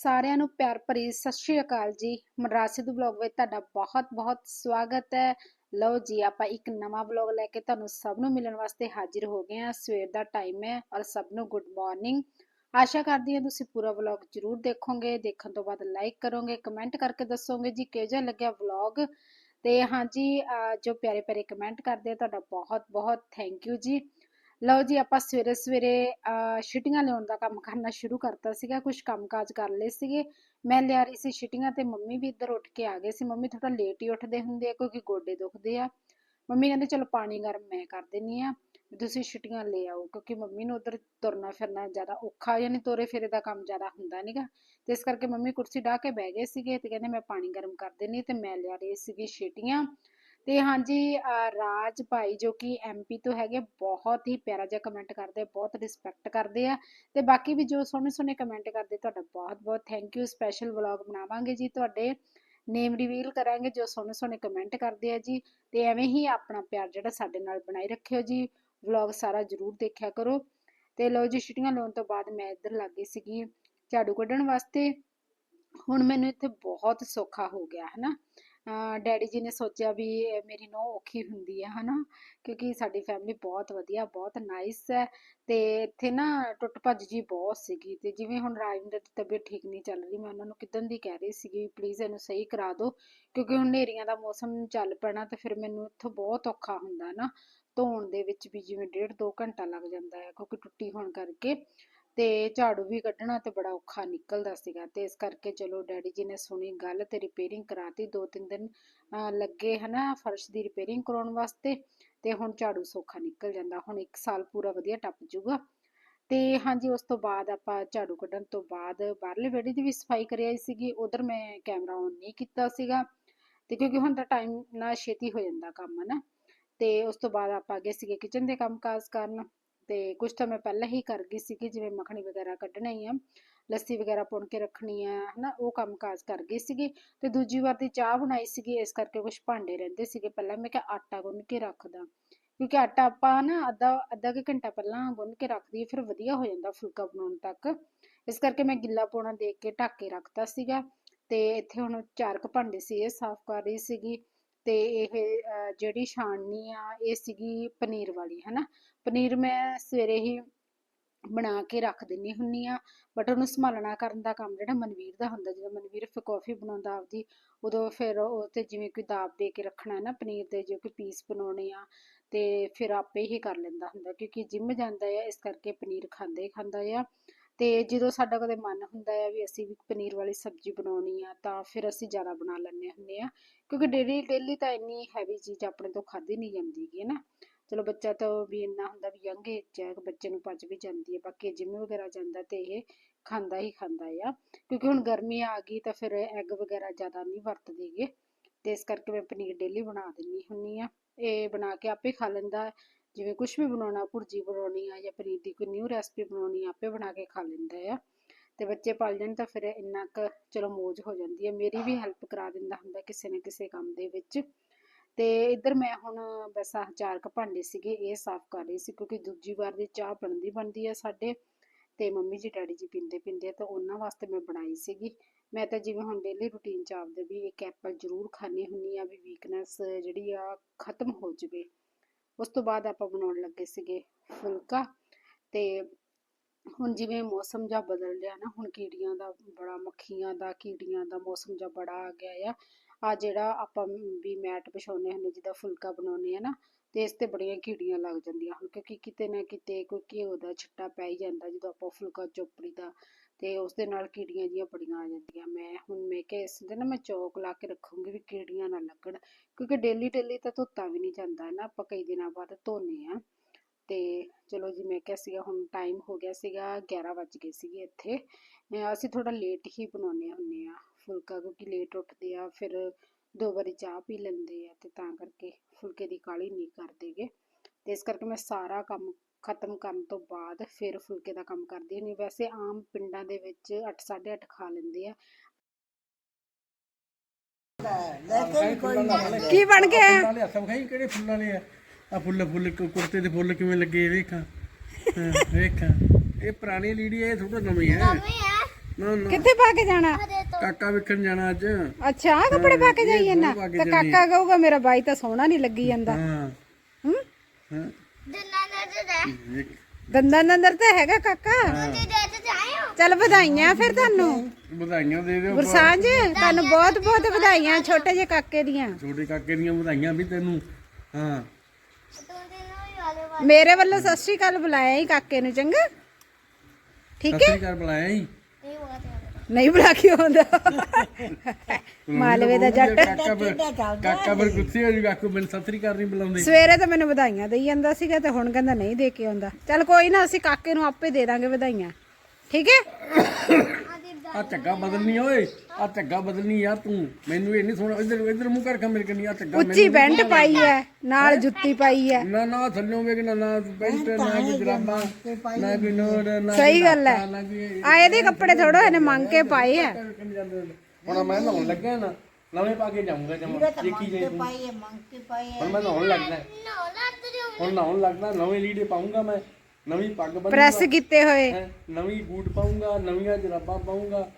ਸਾਰਿਆਂ ਨੂੰ ਪਿਆਰ ਭਰੀ ਸਤਿ ਸ਼੍ਰੀ ਅਕਾਲ ਜੀ। ਮਨਰਾਜ ਸਿੱਧੂ ਬਲੌਗ ਵਿੱਚ ਤੁਹਾਡਾ ਬਹੁਤ-ਬਹੁਤ ਸਵਾਗਤ ਹੈ। ਲਓ ਜੀ, ਆਪਾਂ ਇੱਕ ਨਵਾਂ ਬਲੌਗ ਲੈ ਕੇ ਤੁਹਾਨੂੰ ਸਭ ਨੂੰ ਮਿਲਣ ਵਾਸਤੇ ਹਾਜ਼ਰ ਹੋ ਗਏ ਹਾਂ। ਸਵੇਰ ਦਾ ਟਾਈਮ ਹੈ ਔਰ ਸਭ ਨੂੰ ਗੁੱਡ ਮਾਰਨਿੰਗ ਆਸ਼ਾ ਕਰਦੀ ਹਾਂ ਤੁਸੀਂ ਪੂਰਾ ਵਲੌਗ ਜ਼ਰੂਰ ਦੇਖੋਗੇ। ਦੇਖਣ ਤੋਂ ਬਾਅਦ ਲਾਈਕ ਕਰੋਗੇ ਕਮੈਂਟ ਕਰਕੇ ਦੱਸੋਗੇ ਜੀ ਕਿਹੋ ਜਿਹਾ ਲੱਗਿਆ ਵਲੌਗ ਤੇ ਹਾਂਜੀ ਜੋ ਪਿਆਰੇ ਪਿਆਰੇ ਕਮੈਂਟ ਕਰਦੇ ਤੁਹਾਡਾ ਬਹੁਤ-ਬਹੁਤ ਥੈਂਕ ਯੂ ਜੀ। ਲਓ ਜੀ, ਆਪਾਂ ਸਵੇਰੇ ਸਵੇਰੇ, ਅਹ, ਛੁੱਟੀਆਂ ਲਿਆਉਣ ਦਾ ਕੰਮ ਕਰਨਾ ਸ਼ੁਰੂ ਕਰਤਾ ਸੀਗਾ ਕੁਝ ਕੰਮਕਾਜ ਕਰ ਲਏ ਸੀਗੇ। ਮੈਂ ਲਿਆ ਰਹੀ ਸੀ ਛਿਟੀਆਂ ਤੇ ਮੰਮੀ ਵੀ ਇੱਧਰ ਉੱਠ ਕੇ ਆ ਗਏ ਸੀ। ਮੰਮੀ ਥੋੜਾ ਲੇਟ ਹੀ ਉੱਠਦੇ ਹੁੰਦੇ ਆ, ਕਿਉਂਕਿ ਗੋਡੇ ਦੁਖਦੇ ਆ। ਮੰਮੀ ਕਹਿੰਦੇ, ਚਲੋ ਪਾਣੀ ਗਰਮ ਮੈਂ ਕਰ ਦਿੰਨੀ ਆ ਤੁਸੀਂ ਛੁੱਟੀਆਂ ਲੈ ਆਓ, ਕਿਉਂਕਿ ਮੰਮੀ ਨੂੰ ਉਧਰ ਤੁਰਨਾ ਫਿਰਨਾ ਜ਼ਿਆਦਾ ਔਖਾ ਯਾਨੀ ਤੋਰੇ ਫੇਰੇ ਦਾ ਕੰਮ ਜ਼ਿਆਦਾ ਹੁੰਦਾ ਨਹੀਂਗਾ ਤੇ ਇਸ ਕਰਕੇ ਮੰਮੀ ਕੁਰਸੀ ਢਾ ਕੇ ਬਹਿ ਗਏ ਸੀਗੇ ਤੇ ਕਹਿੰਦੇ, ਮੈਂ ਪਾਣੀ ਗਰਮ ਕਰ ਦਿੰਨੀ ਤੇ ਮੈਂ ਲਿਆ ਰਹੀ ਸੀਗੀ ਛੇਟੀਆਂ। ਤੇ ਹਾਂਜੀ ਰਾਜ ਭਾਈ ਜੋ ਕਿ ਐਮਪੀ ਤੋਂ ਹੈਗੇ, ਬਹੁਤ ਹੀ ਪਿਆਰਾ ਜਿਹਾ ਕਮੈਂਟ ਕਰਦੇ ਬਹੁਤ ਰਿਸਪੈਕਟ ਕਰਦੇ ਆ ਤੇ ਬਾਕੀ ਵੀ ਜੋ ਸੋਹਣੇ ਸੋਹਣੇ ਕਮੈਂਟ ਕਰਦੇ, ਤੁਹਾਡਾ ਬਹੁਤ ਬਹੁਤ ਥੈਂਕ ਯੂ ਸਪੈਸ਼ਲ ਵਲੌਗ ਬਣਾਵਾਂਗੇ ਜੀ ਤੁਹਾਡੇ ਨੇਮ ਰਿਵੀਲ ਕਰਾਂਗੇ ਜੋ ਸੋਹਣੇ ਸੋਹਣੇ ਕਮੈਂਟ ਕਰਦੇ ਆ ਜੀ ਤੇ ਐਵੇਂ ਹੀ ਆਪਣਾ ਪਿਆਰ ਜਿਹੜਾ ਸਾਡੇ ਨਾਲ ਬਣਾਈ ਰੱਖਿਓ ਜੀ ਵਲੌਗ ਸਾਰਾ ਜਰੂਰ ਦੇਖਿਆ ਕਰੋ ਤੇ ਲਓ ਜੀ ਛੁੱਟੀਆਂ ਲਾਉਣ ਤੋਂ ਬਾਅਦ ਮੈਂ ਇੱਧਰ ਲੱਗ ਸੀਗੀ ਝਾੜੂ ਕੱਢਣ ਵਾਸਤੇ, ਹੁਣ ਮੈਨੂੰ ਇੱਥੇ ਬਹੁਤ ਸੌਖਾ ਹੋ ਗਿਆ, ਹਨਾ? ਅਹ ਡੈਡੀ ਜੀ ਨੇ ਸੋਚਿਆ ਵੀ ਮੇਰੀ ਨੋ ਔਖੀ ਹੁੰਦੀ ਹੈ, ਹਨਾ? ਕਿਉਂਕਿ ਸਾਡੀ ਫੈਮਿਲੀ ਬਹੁਤ ਵਧੀਆ, ਬਹੁਤ ਨਾਈਸ ਹੈ ਤੇ ਇੱਥੇ ਨਾ ਟੁੱਟ ਭੱਜ ਜੀ ਬਹੁਤ ਸੀਗੀ ਤੇ ਜਿਵੇਂ ਹੁਣ ਰਾਜਵਿੰਦਰ ਦੀ ਤਬੀਅਤ ਠੀਕ ਨਹੀਂ ਚੱਲ ਰਹੀ, ਮੈਂ ਉਹਨਾਂ ਨੂੰ ਕਿਦਨ ਦੀ ਕਹਿ ਰਹੀ ਸੀਗੀ ਪਲੀਜ਼ ਇਹਨੂੰ ਸਹੀ ਕਰਾ ਦਿਓ, ਕਿਉਂਕਿ ਹੁਣ ਹਨੇਰੀਆਂ ਦਾ ਮੌਸਮ ਚੱਲ ਪੈਣਾ ਤੇ ਫਿਰ ਮੈਨੂੰ ਇੱਥੋਂ ਬਹੁਤ ਔਖਾ ਹੁੰਦਾ ਨਾ, ਧੋਣ ਦੇ ਵਿੱਚ ਵੀ ਜਿਵੇਂ ਡੇਢ ਦੋ ਘੰਟਾ ਲੱਗ ਜਾਂਦਾ ਹੈ, ਕਿਉਂਕਿ ਟੁੱਟੀ ਹੋਣ ਕਰਕੇ। ਤੇ ਝਾੜੂ ਵੀ ਕੱਢਣਾ ਤੇ ਬੜਾ ਔਖਾ ਨਿਕਲਦਾ ਸੀਗਾ ਤੇ ਇਸ ਕਰਕੇ ਚਲੋ ਡੈਡੀ ਜੀ ਨੇ ਸੁਣੀ ਗੱਲ ਤੇ ਰਿਪੇਅਰਿੰਗ ਕਰਾਤੀ, ਦੋ ਤਿੰਨ ਦਿਨ, ਅਹ, ਲੱਗੇ ਹਨਾ ਫਰਸ਼ ਦੀ ਰਿਪੇਅਰਿੰਗ ਕਰਾਉਣ ਵਾਸਤੇ ਤੇ ਹੁਣ ਝਾੜੂ ਸੌਖਾ ਨਿਕਲ ਜਾਂਦਾ, ਹੁਣ 1 ਸਾਲ ਪੂਰਾ ਵਧੀਆ ਟੱਪ ਜੂਗਾ ਤੇ ਹਾਂਜੀ, ਉਸ ਤੋਂ ਬਾਅਦ ਆਪਾਂ ਝਾੜੂ ਕੱਢਣ ਤੋਂ ਬਾਅਦ ਬਾਹਰਲੇ ਵਿਹੜੇ ਦੀ ਵੀ ਸਫ਼ਾਈ ਕਰਿਆ ਆਈ ਸੀਗੀ, ਉਧਰ ਮੈਂ ਕੈਮਰਾ ਔਨ ਨਹੀਂ ਕੀਤਾ ਸੀਗਾ ਤੇ ਕਿਉਂਕਿ ਹੁਣ ਤਾਂ ਟਾਈਮ ਨਾਲ ਛੇਤੀ ਹੋ ਜਾਂਦਾ ਕੰਮ ਨਾ ਤੇ ਉਸ ਤੋਂ ਬਾਅਦ ਆਪਾਂ ਅੱਗੇ ਸੀਗੇ ਕਿਚਨ ਦੇ ਕੰਮਕਾਜ ਕਰਨ। ਤੇ ਕੁਝ ਤਾਂ ਮੈਂ ਪਹਿਲਾਂ ਹੀ ਕਰ ਗਈ ਸੀਗੀ, ਜਿਵੇਂ ਮੱਖਣੀ ਵਗੈਰਾ ਕੱਢਣਾ ਹੀ ਆ, ਲੱਸੀ ਵਗੈਰਾ ਪੁਣ ਕੇ ਰੱਖਣੀ ਆ, ਹਨਾ, ਉਹ ਕੰਮ ਕਾਜ ਕਰ ਗਈ ਸੀਗੀ ਤੇ ਦੂਜੀ ਵਾਰ ਦੀ ਚਾਹ ਬਣਾਈ ਸੀਗੀ, ਇਸ ਕਰਕੇ ਕੁਝ ਭਾਂਡੇ ਰਹਿੰਦੇ ਸੀਗੇ ਪਹਿਲਾਂ, ਮੈਂ ਕਿਹਾ ਆਟਾ ਗੁੰਨ ਕੇ ਰੱਖਦਾ, ਕਿਉਂਕਿ ਆਟਾ ਆਪਾਂ ਨਾ ਅੱਧਾ ਅੱਧਾ ਕੁ ਘੰਟਾ ਪਹਿਲਾਂ ਗੁੰਨ ਕੇ ਰੱਖ ਦਈਏ, ਫਿਰ ਵਧੀਆ ਹੋ ਜਾਂਦਾ ਫੁਲਕਾ ਬਣਾਉਣ ਤੱਕ, ਇਸ ਕਰਕੇ ਮੈਂ ਗਿੱਲਾ ਪੋਣਾ ਦੇਖ ਕੇ ਢੱਕ ਕੇ ਰੱਖਤਾ ਸੀਗਾ, ਤੇ ਇੱਥੇ ਹੁਣ ਚਾਰ ਕੁ ਭਾਂਡੇ ਸੀ, ਇਹ ਸਾਫ਼ ਕਰ ਰਹੀ ਸੀਗੀ ਤੇ ਇਹ ਜਿਹੜੀ ਛਾਣਨੀ ਆ, ਇਹ ਸੀਗੀ ਪਨੀਰ ਵਾਲੀ, ਹਨਾ? ਪਨੀਰ ਮੈਂ ਸਵੇਰੇ ਹੀ ਬਣਾ ਕੇ ਰੱਖ ਦਿੰਨੀ ਹੁੰਨੀ ਆ ਬਟ ਉਹਨੂੰ ਸੰਭਾਲਣਾ ਕਰਨ ਦਾ ਕੰਮ ਜਿਹੜਾ ਮਨਵੀਰ ਦਾ ਹੁੰਦਾ, ਜਦੋਂ ਮਨਵੀਰ ਫਿਰ ਕੌਫੀ ਬਣਾਉਂਦਾ ਆਪਦੀ, ਉਦੋਂ ਫਿਰ ਉਹ ਤੇ ਜਿਵੇਂ ਕੋਈ ਦਾਬ ਦੇ ਕੇ ਰੱਖਣਾ ਹੈ ਨਾ ਪਨੀਰ ਦੇ, ਜੋ ਕੋਈ ਪੀਸ ਬਣਾਉਣੇ ਆ, ਤੇ ਫਿਰ ਆਪੇ ਹੀ ਕਰ ਲੈਂਦਾ ਹੁੰਦਾ, ਕਿਉਂਕਿ ਜਿਮ ਜਾਂਦਾ ਆ, ਇਸ ਕਰਕੇ ਪਨੀਰ ਖਾਂਦਾ ਹੀ ਖਾਂਦਾ ਆ। ਤੇ ਜਦੋਂ ਸਾਡਾ ਕਦੇ ਮਨ ਹੁੰਦਾ ਆ ਵੀ ਅਸੀਂ ਵੀ ਪਨੀਰ ਵਾਲੀ ਸਬਜ਼ੀ ਬਣਾਉਣੀ ਆ, ਤਾਂ ਫਿਰ ਅਸੀਂ ਜ਼ਿਆਦਾ ਬਣਾ ਲੈਂਦੇ ਹੁੰਦੇ ਆ। ਕਿਉਂਕਿ ਡੇਲੀ ਡੇਲੀ ਤਾਂ ਇੰਨੀ ਹੈਵੀ ਚੀਜ਼ ਆਪਣੇ ਤੋਂ ਖਾਧੀ ਨਹੀਂ ਜਾਂਦੀ ਗੀ ਨਾ ਚਲੋ ਬੱਚਾ ਤਾਂ ਵੀ ਇੰਨਾ ਹੁੰਦਾ ਵੀ ਯੰਗ ਏਜ ਹੈ ਬੱਚੇ ਨੂੰ ਪਚ ਵੀ ਜਾਂਦੀ ਹੈ ਬਾਕੀ ਜਿਮ ਵਗੈਰਾ ਜਾਂਦਾ ਤੇ ਇਹ ਖਾਂਦਾ ਹੀ ਖਾਂਦਾ ਆ। ਕਿਉਂਕਿ ਹੁਣ ਗਰਮੀ ਆ ਗਈ ਤਾਂ ਫਿਰ ਐਗ ਵਗੈਰਾ ਜ਼ਿਆਦਾ ਨਹੀਂ ਵਰਤਦੇਗੇ ਤੇ ਇਸ ਕਰਕੇ ਮੈਂ ਪਨੀਰ ਡੇਲੀ ਬਣਾ ਦਿੰਨੀ ਹੁੰਨੀ ਆ। ਇਹ ਬਣਾ ਕੇ ਆਪੇ ਖਾ ਲੈਂਦਾ ਜਿਵੇਂ ਕੁਝ ਵੀ ਬਣਾਉਣਾ, ਭੁਰਜੀ ਬਣਾਉਣੀ ਆ ਜਾਂ ਪਨੀਰ ਦੀ ਕੋਈ ਨਿਊ ਰੈਸਪੀ ਬਣਾਉਣੀ ਆ, ਆਪੇ ਬਣਾ ਕੇ ਖਾ ਲੈਂਦਾ ਆ। ਤੇ ਬੱਚੇ ਪਲ ਜਾਣ ਤਾਂ ਫਿਰ ਇੰਨਾ ਕੁ ਚਲੋ ਮੌਜ ਹੋ ਜਾਂਦੀ ਹੈ ਮੇਰੀ ਵੀ ਹੈਲਪ ਕਰਾ ਦਿੰਦਾ ਹੁੰਦਾ ਕਿਸੇ ਨਾ ਕਿਸੇ ਕੰਮ ਦੇ ਵਿੱਚ। ਤੇ ਇੱਧਰ ਮੈਂ ਹੁਣ ਬਸ ਆਹ ਚਾਰ ਕੁ ਭਾਂਡੇ ਸੀਗੇ, ਇਹ ਸਾਫ਼ ਕਰ ਰਹੀ ਸੀ ਕਿਉਂਕਿ ਦੂਜੀ ਵਾਰ ਦੀ ਚਾਹ ਬਣਦੀ ਬਣਦੀ ਆ ਸਾਡੇ। ਤੇ ਮੰਮੀ ਜੀ, ਡੈਡੀ ਜੀ ਪੀਂਦੇ ਪੀਂਦੇ ਆ ਤਾਂ ਉਹਨਾਂ ਵਾਸਤੇ ਮੈਂ ਬਣਾਈ ਸੀਗੀ। ਮੈਂ ਤਾਂ ਜਿਵੇਂ ਹੁਣ ਡੇਲੀ ਰੂਟੀਨ ਚ ਆਪਦੇ ਵੀ ਇੱਕ ਐਪਲ ਜ਼ਰੂਰ ਖਾਣੀ ਹੁੰਨੀ ਆ ਵੀ ਵੀਕਨੈਸ ਜਿਹੜੀ ਆ ਖਤਮ ਹੋ ਜਵੇ। ਉਸ ਤੋਂ ਬਾਅਦ ਆਪਾਂ ਬਣਾਉਣ ਲੱਗੇ ਸੀਗੇ ਫੁਲਕਾ ਤੇ ਹੁਣ ਜਿਵੇਂ ਮੌਸਮ ਜਾਂ ਬਦਲ ਰਿਹਾ ਨਾ, ਹੁਣ ਕੀੜੀਆਂ ਦਾ ਬੜਾ, ਮੱਖੀਆਂ ਦਾ, ਕੀੜੀਆਂ ਦਾ ਮੌਸਮ ਜਾਂ ਬੜਾ ਆ ਗਿਆ ਆ। ਆ ਜਿਹੜਾ ਆਪਾਂ ਵੀ ਮੈਟ ਵਿਛਾਉਂਦੇ ਹੁੰਦੇ ਜਿੱਦਾਂ ਫੁਲਕਾ ਬਣਾਉਂਦੇ ਆ ਨਾ, ਤੇ ਇਸ ਤੇ ਬੜੀਆਂ ਕੀੜੀਆਂ ਲੱਗ ਜਾਂਦੀਆਂ। ਹੁਣ ਕਿਉਂਕਿ ਕਿਤੇ ਨਾ ਕਿਤੇ ਕੋਈ ਘਿਓ ਦਾ ਛਿੱਟਾ ਪੈ ਹੀ ਜਾਂਦਾ, ਜਦੋਂ ਆਪਾਂ ਫੁਲਕਾ ਚੋਪੜੀ ਦਾ ਤੇ ਉਸ ਦੇ ਨਾਲ ਕੀੜੀਆਂ ਜੀਆਂ ਬੜੀਆਂ ਆ ਜਾਂਦੀਆਂ। ਮੈਂ ਹੁਣ ਮੈਂ ਕਿਹਾ ਇਸ ਦੇ ਨਾ ਮੈਂ ਚੌਕ ਲਾ ਕੇ ਰੱਖੂੰਗੀ ਵੀ ਕੀੜੀਆਂ ਨਾ ਲੱਗਣ, ਕਿਉਂਕਿ ਡੇਲੀ ਡੇਲੀ ਤਾਂ ਧੋਤਾ ਵੀ ਨਹੀਂ ਜਾਂਦਾ ਨਾ, ਆਪਾਂ ਕਈ ਦਿਨਾਂ ਬਾਅਦ ਧੋਨੇ ਆ। ਤੇ ਚਲੋ ਜੀ ਮੈਂ ਕਿਹਾ ਸੀਗਾ ਹੁਣ ਟਾਈਮ ਹੋ ਗਿਆ ਸੀਗਾ 11 ਵੱਜ ਗਏ ਸੀਗੇ ਇੱਥੇ। ਅਹ ਅਸੀਂ ਥੋੜਾ ਲੇਟ ਹੀ ਬਣਾਉਂਦੇ ਹੁੰਨੇ ਆ, ਫੁਲਕਾ ਕਿਉਂਕਿ ਲੇਟ ਉੱਠਦੇ ਆ, ਫਿਰ ਦੋ ਵਾਰੀ ਚਾਹ ਪੀ ਲੈਂਦੇ ਆ ਤੇ ਤਾਂ ਕਰਕੇ ਫੁਲਕੇ ਦੀ ਕਾਹਲੀ ਨਹੀਂ ਕਰਦੇਗੇ ਤੇ ਇਸ ਕਰਕੇ ਮੈਂ ਸਾਰਾ ਕੰਮ ਖਤਮ ਕਰਨ ਤੋਂ ਬਾਅਦ ਫਿਰ ਫੁਲਕੇ ਦਾ ਕੰਮ ਕਰਦੀ ਨਹੀਂ ਵੈਸੇ ਆਮ ਪਿੰਡਾਂ ਦੇ ਵਿੱਚ 8 8:30 ਖਾ ਲੈਂਦੇ ਆ। ਕੀ ਬਣ ਗਿਆ? ਕਿਹੜੇ ਫੁੱਲਾਂ ਦੇ ਆ? ਆ ਫੁੱਲ ਫੁੱਲ ਕੁ- ਕੁੜਤੇ ਦੇ ਫੁੱਲ ਕਿਵੇਂ ਲੱਗੇ ਵੇਖਾਂ। ਹਾਂ, ਵੇਖਾਂ। ਇਹ ਪੁਰਾਣੀ ਲੀੜੀ ਹੈ ਇਹ ਥੋੜਾ ਨਵੀਂ ਹੈ ਨਾ ਨਾ। ਕਿੱਥੇ ਪਾ ਕੇ ਜਾਣਾ? ਕਾਕਾ ਵੇਖਣ ਜਾਣਾ ਅੱਜ। ਅੱਛਾ ਆਹ ਕੱਪੜੇ ਪਾ ਕੇ ਜਾਈਏ ਨਾ ਤੇ ਕਾਕਾ ਕਹੂਗਾ ਮੇਰਾ ਬਾਈ ਤਾਂ ਸੋਹਣਾ ਨਹੀਂ ਲੱਗੀ ਜਾਂਦਾ। ਹਾਂ। ਹੂੰ? ਦੰਦਾਂ ਦੇ ਅੰਦਰ ਤਾਂ ਹੈਗਾ ਕਾਕਾ। ਚੱਲ ਵਧਾਈਆਂ ਫਿਰ ਤੁਹਾਨੂੰ। ਵਧਾਈਆਂ ਦੇ ਦਿਓ ਗੁਰਸਾਂਝ ਤੁਹਾਨੂੰ ਬਹੁਤ ਬਹੁਤ ਵਧਾਈਆਂ ਛੋਟੇ ਜਿਹੇ ਕਾਕੇ ਦੀਆਂ। ਛੋਟੇ ਕਾਕੇ ਦੀਆਂ ਵਧਾਈਆਂ ਵੀ ਤੈਨੂੰ। ਹਾਂ। ਮੇਰੇ ਵੱਲੋਂ ਸਤਿ ਸ਼੍ਰੀ ਅਕਾਲ ਬੁਲਾਇਆ ਹੀ ਕਾਕੇ ਨੂੰ ਚੰਗਾ? ਠੀਕ ਸਤਿ ਸ੍ਰੀ ਅਕਾਲ ਬੁਲਾਇਆ ਹੀ। ਨਹੀਂ ਬੁਲਾ ਕੇ ਆਉਂਦਾ। ਮਾਲਵੇ ਦਾ ਜੱਟ। ਕਾਕਾ ਫਿਰ ਗੁੱਸੇ ਹੋ ਜੂ ਕਾਕੂ ਮੈਨੂੰ ਸਤਿ ਸ੍ਰੀ ਅਕਾਲ ਨਹੀਂ ਬੁਲਾਉਂਦੇ। ਸਵੇਰੇ ਤਾਂ ਮੈਨੂੰ ਵਧਾਈਆਂ ਦੇਈ ਜਾਂਦਾ ਸੀਗਾ ਤੇ ਹੁਣ ਕਹਿੰਦਾ ਨਹੀਂ ਦੇ ਕੇ ਆਉਂਦਾ। ਚੱਲ ਕੋਈ ਨਾ ਅਸੀਂ ਕਾਕੇ ਨੂੰ ਆਪੇ ਦੇ ਦਾਂਗੇ ਵਧਾਈਆਂ। ਠੀਕ ਹੈ? ਆ ਝੱਗਾ ਬਦਲਣੀ ਓਏ। ਆ ਝੱਗਾ ਬਦਲਣੀ ਯਾਰ ਤੂੰ। ਮੈਨੂੰ ਇਹ ਨਹੀਂ ਸੁਣ ਇੱਧਰ ਇੱਧਰ ਮੂੰਹ ਕਰ ਮੇਰੇ ਕੰਨੀ ਆ ਝੱਗਾ ਉੱਚੀ ਬੈਂਡ ਪਾਈ ਹੈ ਨਾਲ ਜੁੱਤੀ ਪਾਈ ਹੈ। ਨਾ ਨਾ ਥੱਲੋਂ ਵੇਖ ਨਾ ਨਾ ਪੈਂਟ ਨਾ ਕੋਈ ਜਰਾਬਾਂ ਨਾ ਕੋਈ ਨੋਟ ਨਾ ਸਹੀ ਗੱਲ ਨਾ ਕੋਈ ਆ ਇਹਦੇ ਕੱਪੜੇ ਥੋੜੋ ਇਹਨੇ ਮੰਗ ਕੇ ਪਾਏ ਆ। ਜਾਂਦੇ ਨੇ। ਹੁਣ ਮੈਂ ਨਹਾਉਣ ਲੱਗਿਆ ਨਾ ਨਵੇਂ ਪਾ ਕੇ ਜਾਊਂਗਾ ਜਮਾ। ਦੇਖੀ ਜਾਈ ਤੂੰ। ਹੁਣ ਮੈਂ ਨਹਾਉਣ ਲੱਗਦਾ। ਹੁਣ ਨਹਾਉਣ ਲੱਗਦਾ ਨਵੇਂ ਲੀੜੇ ਪਾਉਂਗਾ ਮੈਂ। ਨਵੀਂ ਪੱਗ ਬੰਨੂਗਾ ਪ੍ਰੈਸ ਕੀਤੇ ਹੋਏ। ਹੈਂ, ਨਵੀਂ ਬੂਟ ਪਾਉਂਗਾ ਨਵੀਆਂ ਜਰਾਬਾਂ ਪਾਉਂਗਾ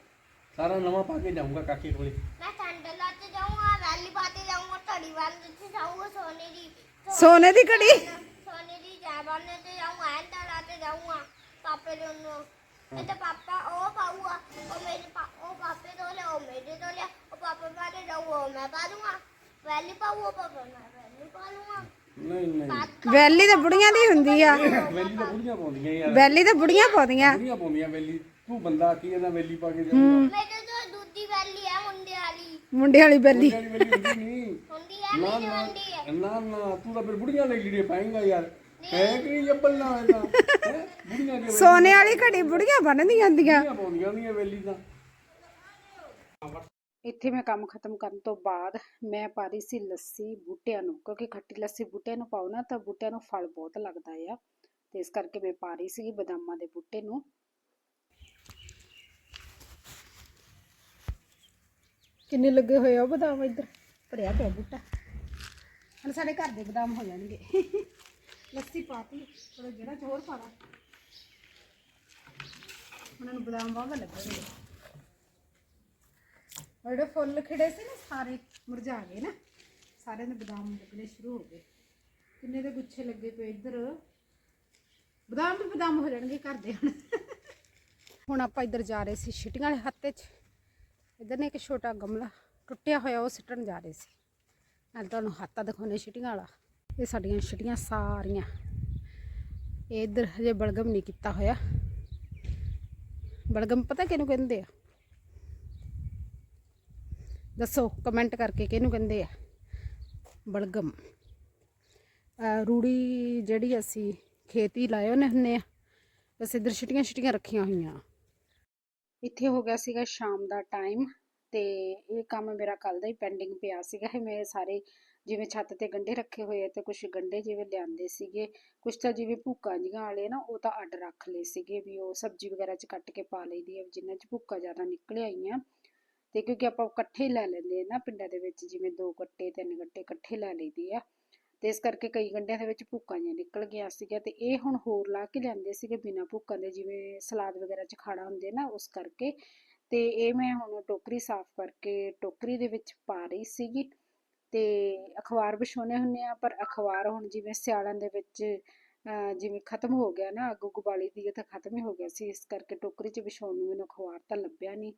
ਸਾਰਾ ਨਵਾਂ ਪਾ ਕੇ ਜਾਊਂਗਾ ਕਾਕੇ ਕੋਲੇ। ਮੈਂ ਸੈਂਡਲ ਲਾ ਕੇ ਜਾਊਂਗਾ ਵੈਲੀ ਪਾ ਕੇ ਜਾਊਂਗਾ ਧੜੀ ਵੱਲ ਜਿੱਥੇ ਜਾਊਂਗਾ ਸੋਨੇ ਦੀ ਸੋਨੇ ਦੀ ਘੜੀ? ਸੋਨੇ ਦੀ ਜੈਬਾਨ ਤੇ ਜਾਊਂਗਾ ਐਂਦਾ ਲਾ ਕੇ ਜਾਊਂਗਾ ਪਾਪੇ ਦੇ ਉਹਨੂੰ। ਇਹ ਤਾਂ ਪਾਪਾ ਉਹ ਪਾਊਗਾ ਉਹ ਮੇਰੇ ਪਾ ਉਹ ਪਾਪੇ ਤੋਂ ਲਿਆ ਉਹ ਮੇਰੇ ਤੋਂ ਲਿਆ ਉਹ ਪਾਪਾ ਕੇ ਜਾਊਗਾ ਉਹ ਮੈਂ ਪਾ ਦੂੰਗਾ। ਵੈਲੀ ਪਾਊਗਾ ਪਾਪਾ ਮੈਂ ਵੈਲੀ ਪਾ ਲੂੰਗਾ ਨਹੀਂ ਨਹੀਂ। ਵੈਲੀ ਤਾਂ ਬੁੜੀਆਂ ਦੀ ਹੁੰਦੀ ਆ। ਵੈਲੀ ਤਾਂ ਬੁੜੀਆਂ ਪਾਉਂਦੀਆਂ ਯਾਰ। ਵੈਲੀ ਤਾਂ ਬੁੜੀਆਂ ਪਾਉਂਦੀਆਂ। ਬੁੜੀਆਂ ਪਾਉਂਦੀਆਂ ਵੈਲੀ। ਤੂੰ ਬੰਦਾ ਕੀ ਇਹਦਾ ਵੈਲੀ ਪਾ ਕੇ ਜਾਊਂਗਾ ਮੇਰੇ ਤੋਂ ਦੂਜੀ ਵੈਲੀ ਹੈ ਮੁੰਡੇ ਵਾਲੀ। ਮੁੰਡੇ ਵਾਲੀ ਵੈਲੀ। ਵੈਲੀ ਵੈਲੀ ਹੁੰਦੀ ਨਹੀਂ। ਹੁੰਦੀ ਹੈ ਨਾ ਮੇਰੀ ਨਾ ਹੁੰਦੀ ਨਾ ਨਾ। ਤੂੰ ਤਾਂ ਫਿਰ ਬੁੜੀਆਂ ਲਈ ਲੀੜੇ ਪਾਏਂਗਾ ਯਾਰ। ਹੈ ਕਿ ਜੱਬਲ ਨਾ ਇਹਦਾ? ਹੈਂ? ਬੁੜੀਆਂ ਦੇ ਸੋਨੇ ਵਾਲੀ ਘੜੀ ਬੁੜੀਆਂ ਬੰਨਦੀਆਂ ਹੁੰਦੀਆਂ। ਵੈਲੀਆਂ ਪਾਉਂਦੀਆਂ ਹੁੰਦੀਆਂ ਵੈਲੀ ਤਾਂ। ਇੱਥੇ ਮੈਂ ਕੰਮ ਖਤਮ ਕਰਨ ਤੋਂ ਬਾਅਦ ਮੈਂ ਪਾ ਰਹੀ ਸੀ ਲੱਸੀ ਬੂਟਿਆਂ ਨੂੰ ਕਿਉਂਕਿ ਖੱਟੀ ਲੱਸੀ ਬੂਟਿਆਂ ਨੂੰ ਪਾਉ ਨਾ ਤਾਂ ਬੂਟਿਆਂ ਨੂੰ ਫਲ ਬਹੁਤ ਲੱਗਦਾ ਆ। ਤੇ ਇਸ ਕਰਕੇ ਮੈਂ ਪਾ ਰਹੀ ਸੀ ਬਦਾਮਾਂ ਦੇ ਬੂਟੇ ਨੂੰ। ਕਿੰਨੇ ਲੱਗੇ ਹੋਏ ਆ ਉਹ ਬਦਾਮ ਇੱਧਰ? ਭਰਿਆ ਪਿਆ ਬੂਟਾ। ਹੁਣ ਸਾਡੇ ਘਰ ਦੇ ਬਦਾਮ ਹੋ ਜਾਣਗੇ। ਲੱਸੀ ਪਾਤੀ ਥੋੜਾ ਜਿਹੜਾ ਚ ਹੋਰ ਪਾਣਾ ਉਹਨਾਂ ਨੂੰ ਬਦਾਮ ਵਾਵਾ ਲੱਗਣਗੇ। ਔਰ ਜਿਹੜੇ ਫੁੱਲ ਖਿੜੇ ਸੀ ਨਾ, ਸਾਰੇ ਮੁਰਝਾ ਗਏ ਨਾ। ਸਾਰੇ ਦੇ ਬਦਾਮ ਲੱਗਣੇ ਸ਼ੁਰੂ ਹੋ ਗਏ। ਕਿੰਨੇ ਦੇ ਗੁੱਛੇ ਲੱਗੇ ਪਏ ਇੱਧਰ। ਬਦਾਮ ਵੀ ਬਦਾਮ ਹੋ ਜਾਣਗੇ ਘਰ ਦੇ ਹੁਣ। ਹੁਣ ਆਪਾਂ ਇੱਧਰ ਜਾ ਰਹੇ ਸੀ ਛਿਟੀਆਂ ਵਾਲੇ ਹੱਤੇ 'ਚ ਇੱਧਰ ਨੇ ਇੱਕ ਛੋਟਾ ਗਮਲਾ ਟੁੱਟਿਆ ਹੋਇਆ, ਉਹ ਸਿੱਟਣ ਜਾ ਰਹੇ ਸੀ। ਨਾਲ ਤੁਹਾਨੂੰ ਹੱਤਾ ਦਿਖਾਉਣੇ ਛਿਟੀਆਂ ਵਾਲਾ। ਇਹ ਸਾਡੀਆਂ ਛਿਟੀਆਂ ਸਾਰੀਆਂ। ਇਹ ਇੱਧਰ ਹਜੇ ਬਲਗਮ ਨਹੀਂ ਕੀਤਾ ਹੋਇਆ। ਬਲਗਮ ਪਤਾ ਕਿਹਨੂੰ ਕਹਿੰਦੇ ਆ? ਦੱਸੋ ਕਮੈਂਟ ਕਰਕੇ ਕਿਹਨੂੰ ਕਹਿੰਦੇ ਆ? ਬਲਗਮ। ਰੂੜੀ ਜਿਹੜੀ ਅਸੀਂ ਖੇਤੀ ਲਾਏ ਉਹਨੇ ਹੁੰਨੇ ਆ ਬਸ ਇੱਧਰ ਛਿਟੀਆਂ ਛਿਟੀਆਂ ਰੱਖੀਆਂ ਹੋਈਆਂ। ਇੱਥੇ ਹੋ ਗਿਆ ਸੀਗਾ ਸ਼ਾਮ ਦਾ ਟਾਈਮ ਤੇ ਇਹ ਕੰਮ ਮੇਰਾ ਕੱਲ ਦਾ ਹੀ ਪੈਂਡਿੰਗ ਪਿਆ ਸੀਗਾ। ਇਹ ਮੈਂ ਸਾਰੇ ਜਿਵੇਂ ਛੱਤ ਤੇ ਗੰਢੇ ਰੱਖੇ ਹੋਏ ਤੇ ਕੁਝ ਗੰਢੇ ਜਿਵੇਂ ਲਿਆਂਦੇ ਸੀਗੇ ਕੁਝ ਤਾਂ ਜਿਵੇਂ ਭੁੱਕਾਂ ਜੀਆਂ ਵਾਲੇ ਨਾ, ਉਹ ਤਾਂ ਅੱਡ ਰੱਖ ਲਏ ਸੀਗੇ ਵੀ ਉਹ ਸਬਜ਼ੀ ਵਗੈਰਾ 'ਚ ਕੱਟ ਕੇ ਪਾ ਲਈਦੀ ਆ ਜਿਨ੍ਹਾਂ 'ਚ ਭੁੱਕਾਂ ਜ਼ਿਆਦਾ ਨਿਕਲ ਆਈਆਂ। ਤੇ ਕਿਉਂਕਿ ਆਪਾਂ ਇਕੱਠੇ ਲੈ ਲੈਂਦੇ ਆ ਨਾ ਪਿੰਡਾਂ ਦੇ ਵਿੱਚ, ਜਿਵੇਂ ਦੋ ਗੱਟੇ, ਤਿੰਨ ਗੱਟੇ ਇਕੱਠੇ ਲੈ ਲਈਦੇ ਆ। ਤੇ ਇਸ ਕਰਕੇ ਕਈ ਗੰਢਿਆਂ ਦੇ ਵਿੱਚ ਭੁੱਕਾਂ ਜਿਹੀਆਂ ਨਿਕਲ ਗਈਆਂ ਸੀਗੀਆਂ ਤੇ ਇਹ ਹੁਣ ਹੋਰ ਲਾ ਕੇ ਲਿਆਂਦੇ ਸੀਗੇ ਬਿਨਾਂ ਭੁੱਕਾਂ ਦੇ, ਜਿਵੇਂ ਸਲਾਦ ਵਗੈਰਾ 'ਚ ਖਾਣਾ ਹੁੰਦੇ ਨਾ ਉਸ ਕਰਕੇ। ਤੇ ਇਹ ਮੈਂ ਹੁਣ ਟੋਕਰੀ ਸਾਫ਼ ਕਰਕੇ ਟੋਕਰੀ ਦੇ ਵਿੱਚ ਪਾ ਰਹੀ ਸੀਗੀ। ਤੇ ਅਖਬਾਰ ਵਿਛਾਉਣੇ ਹੁੰਨੇ ਆ, ਪਰ ਅਖਬਾਰ ਹੁਣ ਜਿਵੇਂ ਸਿਆਲਾਂ ਦੇ ਵਿੱਚ ਜਿਵੇਂ ਖਤਮ ਹੋ ਗਿਆ ਨਾ, ਅੱਗ ਉੱਗ ਬਾਲੀ ਦੀ ਤਾਂ ਖਤਮ ਹੀ ਹੋ ਗਿਆ ਸੀ, ਇਸ ਕਰਕੇ ਟੋਕਰੀ 'ਚ ਵਿਛਾਉਣ ਨੂੰ ਮੈਨੂੰ ਅਖਬਾਰ ਤਾਂ ਲੱਭਿਆ ਨਹੀਂ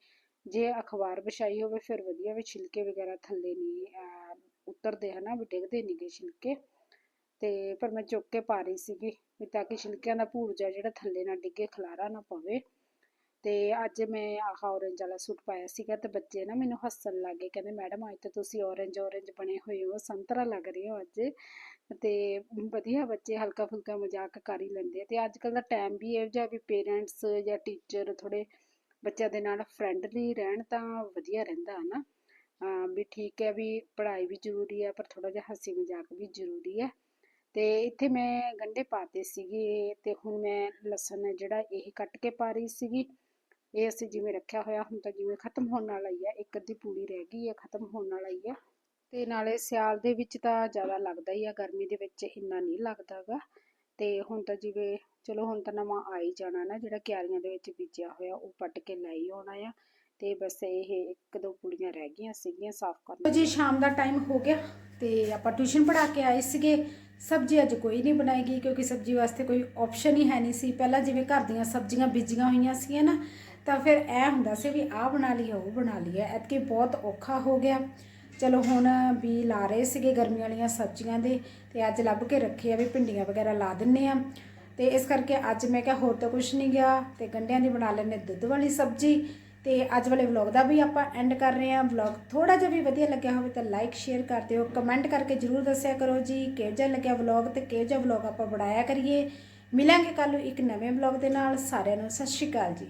ਜੇ ਅਖਬਾਰ ਵਿਛਾਈ ਹੋਵੇ, ਫਿਰ ਵਧੀਆ ਵੀ, ਛਿਲਕੇ ਵਗੈਰਾ ਥੱਲੇ ਨਹੀਂ ਅਹ, ਉਤਰਦੇ ਹਨਾ, ਵੀ ਡਿੱਗਦੇ ਨਹੀਂ ਗੇ ਛਿਲਕੇ। ਤੇ ਪਰ ਮੈਂ ਚੁੱਕ ਕੇ ਪਾ ਰਹੀ ਸੀਗੀ, ਵੀ ਤਾਂ ਕਿ ਛਿਲਕਿਆਂ ਦਾ ਭੂਰ ਜਿਹੜਾ ਥੱਲੇ ਨਾ ਡਿੱਗੇ, ਖਲਾਰਾ ਨਾ ਪਵੇ। ਤੇ ਅੱਜ ਮੈਂ ਆਹ orange ਵਾਲਾ ਸੂਟ ਪਾਇਆ ਸੀਗਾ ਤੇ ਬੱਚੇ ਨਾ ਮੈਨੂੰ ਹੱਸਣ ਲੱਗ ਗਏ, ਕਹਿੰਦੇ, ਮੈਡਮ, ਅੱਜ ਤਾਂ ਤੁਸੀਂ orange orange ਬਣੇ ਹੋਏ ਹੋ, ਸੰਤਰਾ ਲੱਗ ਰਹੇ ਹੋ ਅੱਜ। ਤੇ ਵਧੀਆ ਬੱਚੇ ਹਲਕਾ ਫੁਲਕਾ ਮਜ਼ਾਕ ਕਰ ਹੀ ਲੈਂਦੇ ਆ। ਤੇ ਅੱਜ ਕੱਲ ਦਾ ਟਾਈਮ ਵੀ ਇਹੋ ਜਿਹਾ ਵੀ ਪੇਰੈਂਟਸ ਜਾਂ ਟੀਚਰ ਥੋੜੇ ਬੱਚਿਆਂ ਦੇ ਨਾਲ ਫਰੈਂਡਲੀ ਰਹਿਣ ਤਾਂ ਵਧੀਆ ਰਹਿੰਦਾ ਹੈ ਨਾ ਵੀ ਠੀਕ ਹੈ ਵੀ ਪੜ੍ਹਾਈ ਵੀ ਜ਼ਰੂਰੀ ਹੈ, ਪਰ ਥੋੜਾ ਜਿਹਾ ਹੱਸੀ ਮਜ਼ਾਕ ਵੀ ਜ਼ਰੂਰੀ ਹੈ। ਤੇ ਇੱਥੇ ਮੈਂ ਗੰਢੇ ਪਾਤੇ ਸੀਗੇ ਤੇ ਹੁਣ ਮੈਂ ਲਸਣ ਜਿਹੜਾ ਇਹ ਕੱਟ ਕੇ ਪਾ ਰਹੀ ਸੀਗੀ। ਇਹ ਅਸੀਂ ਜਿਵੇਂ ਰੱਖਿਆ ਹੋਇਆ ਹੁਣ ਤਾਂ ਜਿਵੇਂ ਖਤਮ ਹੋਣ ਵਾਲਾ ਹੀ ਆ ਇੱਕ ਅੱਧੀ ਪੂੜੀ ਰਹਿ ਗਈ ਹੈ, ਖਤਮ ਹੋਣ ਵਾਲਾ ਹੀ ਆ ਤੇ ਨਾਲੇ ਸਿਆਲ ਦੇ ਵਿੱਚ ਤਾਂ ਜ਼ਿਆਦਾ ਲੱਗਦਾ ਹੀ ਆ, ਗਰਮੀ ਦੇ ਵਿੱਚ ਇੰਨਾ ਨਹੀਂ ਲੱਗਦਾਗਾ ਤੇ ਹੁਣ ਤਾਂ ਜਿਵੇਂ ਚਲੋ ਹੁਣ ਤਾਂ ਨਵਾਂ ਆ ਹੀ ਜਾਣਾ ਨਾ ਜਿਹੜਾ ਕਿਆਰੀਆਂ ਦੇ ਵਿੱਚ ਬੀਜਿਆ ਹੋਇਆ ਉਹ ਪੱਟ ਕੇ ਲੈ ਹੀ ਆਉਣਾ ਆ। ਤੇ ਬਸ ਇਹ ਇੱਕ ਦੋ ਪੁੜੀਆਂ ਰਹਿ ਗਈਆਂ ਸੀਗੀਆਂ ਸਾਫ਼ ਕਰਨ ਜੀ ਸ਼ਾਮ ਦਾ ਟਾਈਮ ਹੋ ਗਿਆ ਤੇ ਆਪਾਂ ਟਿਊਸ਼ਨ ਪੜ੍ਹਾ ਕੇ ਆਏ ਸੀਗੇ। ਸਬਜ਼ੀ ਅੱਜ ਕੋਈ ਨਹੀਂ ਬਣਾਏਗੀ ਕਿਉਂਕਿ ਸਬਜ਼ੀ ਵਾਸਤੇ ਕੋਈ ਆਪਸ਼ਨ ਹੀ ਹੈ ਨਹੀਂ ਸੀ। ਪਹਿਲਾਂ ਜਿਵੇਂ ਘਰ ਦੀਆਂ ਸਬਜ਼ੀਆਂ ਬੀਜੀਆਂ ਹੋਈਆਂ ਸੀਗੀਆਂ ਨਾ ਤਾਂ ਫਿਰ ਇਹ ਹੁੰਦਾ ਸੀ ਵੀ ਆਹ ਬਣਾ ਲਈਏ ਉਹ ਬਣਾ ਲਈਏ। ਐਤਕੀ ਬਹੁਤ ਔਖਾ ਹੋ ਗਿਆ। ਚਲੋ ਹੁਣ ਵੀ ਲਾ ਰਹੇ ਸੀਗੇ ਗਰਮੀਆਂ ਵਾਲੀਆਂ ਸਬਜ਼ੀਆਂ ਦੇ ਤੇ ਅੱਜ ਲੱਭ ਕੇ ਰੱਖੇ ਆ ਵੀ ਭਿੰਡੀਆਂ ਵਗੈਰਾ ਲਾ ਦਿੰਨੇ ਆ। ਤੇ ਇਸ ਕਰਕੇ ਅੱਜ ਮੈਂ ਕਿਹਾ ਹੋਰ ਤਾਂ ਕੁਝ ਨਹੀਂ ਗਿਆ ਤੇ ਗੰਢਿਆਂ ਦੀ ਬਣਾ ਲੈਣੇ ਦੁੱਧ ਵਾਲੀ ਸਬਜ਼ੀ। ਤੇ ਅੱਜ ਵਾਲੇ ਵਲੌਗ ਦਾ ਵੀ ਆਪਾਂ ਐਂਡ ਕਰ ਰਹੇ ਹਾਂ ਵਲੌਗ ਥੋੜਾ ਜਿਹਾ ਵੀ ਵਧੀਆ ਲੱਗਿਆ ਹੋਵੇ ਤਾਂ ਲਾਈਕ ਸ਼ੇਅਰ ਕਰ ਦਿਓ। ਕਮੈਂਟ ਕਰਕੇ ਜਰੂਰ ਦੱਸਿਆ ਕਰੋ ਜੀ ਕਿਹੋ ਜਿਹਾ ਲੱਗਿਆ ਵਲੌਗ ਤੇ ਕਿਹੋ ਜਿਹਾ ਵਲੌਗ ਆਪਾਂ ਬਣਾਇਆ ਕਰੀਏ। ਮਿਲਾਂਗੇ ਕੱਲ ਨੂੰ ਇੱਕ ਨਵੇਂ ਵਲੌਗ ਦੇ ਨਾਲ। ਸਾਰਿਆਂ ਨੂੰ ਸਤਿ ਸ਼੍ਰੀ ਅਕਾਲ ਜੀ।